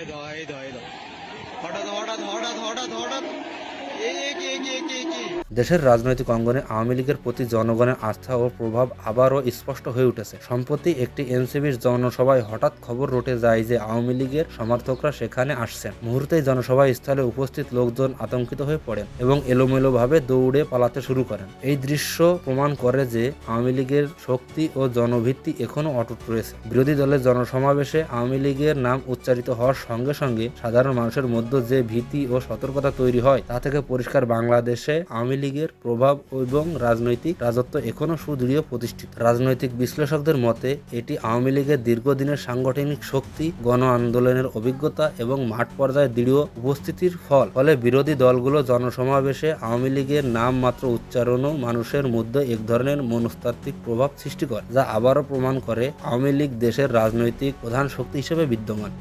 এই দাও এই দাও এই দাও হঠাৎ হঠাৎ হঠাৎ হঠাৎ। হঠাৎ এই কি কি কি দেশের রাজনৈতিক অঙ্গনে আওয়ামী লীগের প্রতি জনগণের আস্থা ও প্রভাব আবারও স্পষ্ট হয়ে উঠেছে। সম্প্রতি একটি এনসিবির জনসভায় হঠাৎ খবর রটে যায় যে আওয়ামী লীগের সমর্থকরা সেখানে আসছেন। মুহূর্তেই জনসভা স্থলে উপস্থিত লোকজন আতঙ্কিত হয়ে পড়েন এবং এলোমেলোভাবে দৌড়ে পালাতে শুরু করেন। এই দৃশ্য প্রমাণ করে যে আওয়ামী লীগের শক্তি ও জনভিত্তি এখনও অটুট রয়েছে। বিরোধী দলের জনসমাবেশে আওয়ামী লীগের নাম উচ্চারিত হওয়ার সঙ্গে সঙ্গে সাধারণ মানুষের মধ্যে যে ভীতি ও সতর্কতা তৈরি হয়, তা থেকে পরিষ্কার বাংলাদেশে আওয়ামী লীগের প্রভাব এবং রাজনৈতিক রাজত্ব এখনও সুদৃঢ় প্রতিষ্ঠিত। রাজনৈতিক বিশ্লেষকদের মতে, এটি আওয়ামী লীগের দীর্ঘদিনের সাংগঠনিক শক্তি, গণ আন্দোলনের অভিজ্ঞতা এবং মাঠ পর্যায়ে দৃঢ় উপস্থিতির ফল। ফলে বিরোধী দলগুলো জনসমাবেশে আওয়ামী লীগের নাম মাত্র উচ্চারণও মানুষের মধ্যে এক ধরনের মনস্তাত্ত্বিক প্রভাব সৃষ্টি করে, যা আবারও প্রমাণ করে আওয়ামী লীগ দেশের রাজনৈতিক প্রধান শক্তি হিসেবে বিদ্যমান।